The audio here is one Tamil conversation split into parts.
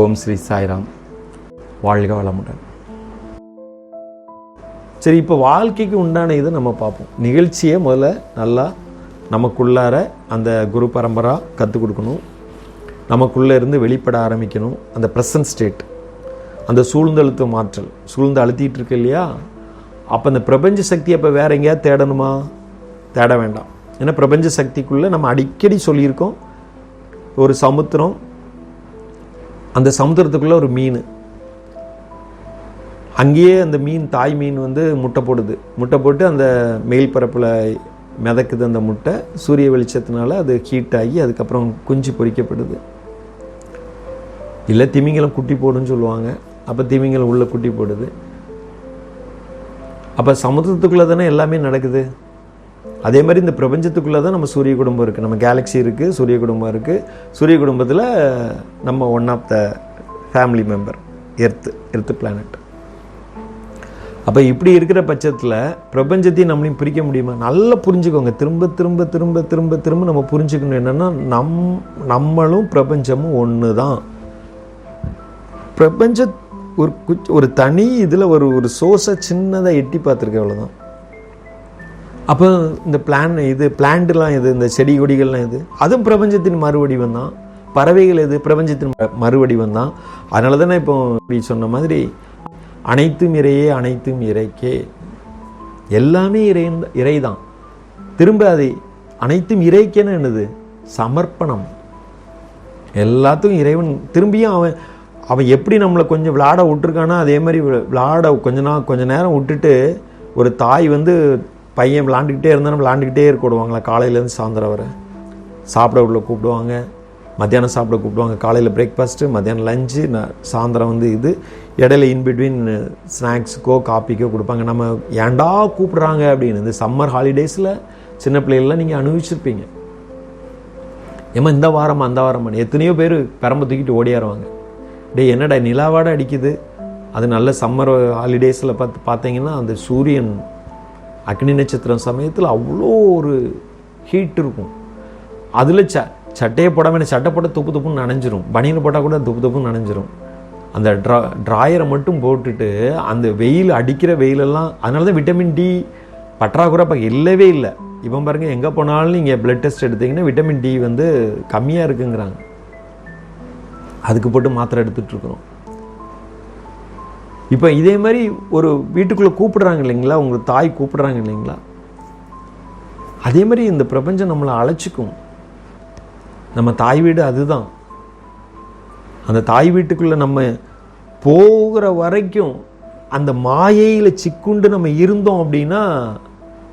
ஓம் ஸ்ரீ சாய்ராம். வாழ்க வளமுடன். சரி இப்போ வாழ்க்கைக்கு உண்டான இதை நம்ம பார்ப்போம். நிகழ்ச்சியை முதல்ல நல்லா நமக்குள்ளார அந்த குரு பரம்பரா கற்றுக் கொடுக்கணும். நமக்குள்ளே இருந்து வெளிப்பட ஆரம்பிக்கணும். அந்த ப்ரெசன்ட் ஸ்டேட் அந்த சூழ்ந்தழுத்த மாற்றல் சூழ்ந்து அழுத்திட்டு இருக்கு இல்லையா? அப்போ அந்த பிரபஞ்ச சக்தி அப்போ வேற எங்கேயாவது தேடணுமா? தேட வேண்டாம். ஏன்னா பிரபஞ்ச சக்திக்குள்ளே நம்ம அடிக்கடி சொல்லியிருக்கோம். ஒரு சமுத்திரம் அந்த சமுத்திரத்துக்குள்ளே ஒரு மீன். அங்கேயே அந்த மீன் தாய் மீன் வந்து முட்டை போடுது. முட்டை போட்டு அந்த மேல் பரப்பில் மிதக்குது அந்த முட்டை. சூரிய வெளிச்சத்தினால அது ஹீட் ஆகி அதுக்கப்புறம் குஞ்சு பொரிக்கப்படுது இல்லை திமிங்கலம் குட்டி போடுன்னு சொல்லுவாங்க. அப்போ திமிங்கலம் உள்ளே குட்டி போடுது. அப்போ சமுத்திரத்துக்குள்ளே தானே எல்லாமே நடக்குது? அதே மாதிரி இந்த பிரபஞ்சத்துக்குள்ளே தான் நம்ம சூரிய குடும்பம் இருக்குது நம்ம கேலக்ஸி இருக்குது சூரிய குடும்பம் இருக்குது சூரிய குடும்பத்தில் நம்ம one of the family member earth earth planet அப்போ இப்படி இருக்கிற பட்சத்தில் பிரபஞ்சத்தையும் நம்மளையும் பிரிக்க முடியுமா? நல்லா புரிஞ்சுக்கோங்க. திரும்ப திரும்ப திரும்ப திரும்ப திரும்ப நம்ம புரிஞ்சுக்கணும் என்னென்னா நம் நம்மளும் பிரபஞ்சமும் ஒன்று தான் பிரபஞ்ச ஒரு குச் ஒரு தனி இதில் ஒரு ஒரு சோர்ஸை சின்னதாக எட்டி பார்த்துருக்கேன் அவ்வளோதான் அப்போ இந்த பிளான் இது பிளான்ட்லாம் எது இந்த செடி கொடிகள்லாம் எது? அதுவும் பிரபஞ்சத்தின் மறுவடிவம் தான் பறவைகள் எது பிரபஞ்சத்தின் ம- மறுவடிவம் தான் அதனால தானே இப்போ இப்படி சொன்ன மாதிரி அனைத்தும் இறையே அனைத்தும் இறைக்கே. எல்லாமே இறை இறை தான் திரும்ப அதை அனைத்தும் இறைக்கேன்னு என்னது? சமர்ப்பணம். எல்லாத்துக்கும் இறைவன் திரும்பியும் அவன் அவன் எப்படி நம்மளை கொஞ்சம் விளாட விட்டுருக்கானோ அதே மாதிரி விளாட கொஞ்ச நாள் கொஞ்ச நேரம் விட்டுட்டு ஒரு தாய் வந்து பையன் விளாண்டுக்கிட்டே இருந்தாலும் விளாண்டுக்கிட்டே இருக்க விடுவாங்களா? காலையிலேருந்து சாயந்தரம் வர. சாப்பிட உள்ள கூப்பிடுவாங்க. மத்தியானம் சாப்பிட கூப்பிடுவாங்க. காலையில் பிரேக்ஃபாஸ்ட்டு மத்தியானம் லஞ்சு சாயந்தரம் வந்து இது. இடையில இன்பிட்வீன் ஸ்நாக்ஸுக்கோ காப்பிக்கோ கொடுப்பாங்க. நம்ம ஏன்டா கூப்பிட்றாங்க அப்படின்னு. இந்த சம்மர் ஹாலிடேஸில் சின்ன பிள்ளைகள்லாம் நீங்கள் அனுபவிச்சிருப்பீங்க. ஏம்மா இந்த வாரமா அந்த வாரமா எத்தனையோ பேர் பெரம்ப தூக்கிட்டு ஓடியாருவாங்க டேய் என்னடா நிலாவாட அடிக்குது? அது நல்ல சம்மர் ஹாலிடேஸில் பார்த்து பார்த்தீங்கன்னா அந்த சூரியன் அக்னி நட்சத்திரம் சமயத்தில் அவ்வளோ ஒரு ஹீட் இருக்கும். அதில் ச சட்டையை போடாமல் சட்டை போட்டால் துப்பு துப்புன்னு நனைஞ்சிரும். பனியில் போட்டால் கூட துப்பு துப்புன்னு நனைஞ்சிரும். அந்த ட்ரா ட்ராயரை மட்டும் போட்டுட்டு அந்த வெயில் அடிக்கிற வெயிலெல்லாம் அதனால தான் விட்டமின் டி பற்றாக்குறை இப்போ இல்லவே இல்லை. இவன் பாருங்க எங்கே போனாலும் நீங்கள் பிளட் டெஸ்ட் எடுத்தீங்கன்னா விட்டமின் டி வந்து கம்மியாக இருக்குங்கிறாங்க. அதுக்கு போட்டு மாத்திரை எடுத்துகிட்ருக்குறோம் இருக்கிறோம். இப்போ இதே மாதிரி ஒரு வீட்டுக்குள்ளே கூப்பிடுறாங்க இல்லைங்களா? உங்கள் தாய் கூப்பிடுறாங்க இல்லைங்களா? அதே மாதிரி இந்த பிரபஞ்சம் நம்மளை அழைச்சிக்கும். நம்ம தாய் வீடு அதுதான். அந்த தாய் வீட்டுக்குள்ளே நம்ம போகிற வரைக்கும் அந்த மாயையில் சிக்குண்டு நம்ம இருந்தோம் அப்படின்னா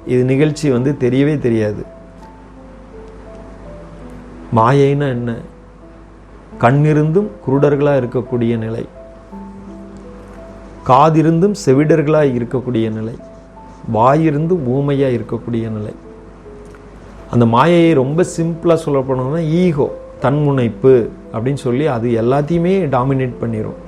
இது நிகழ்ச்சி வந்து தெரியவே தெரியாது. மாயைன்னா என்ன? கண்ணிருந்தும் குருடர்களாக இருக்கக்கூடிய நிலை. காதிருந்தும் செவிடர்களாக இருக்கக்கூடிய நிலை வாயிருந்தும் ஊமையாக இருக்கக்கூடிய நிலை. அந்த மாயையை ரொம்ப சிம்பிளாக சொல்ல போனோம்னா ஈகோ தன்முனைப்பு அப்படின்னு சொல்லி அது எல்லாத்தையுமே டாமினேட் பண்ணிடும்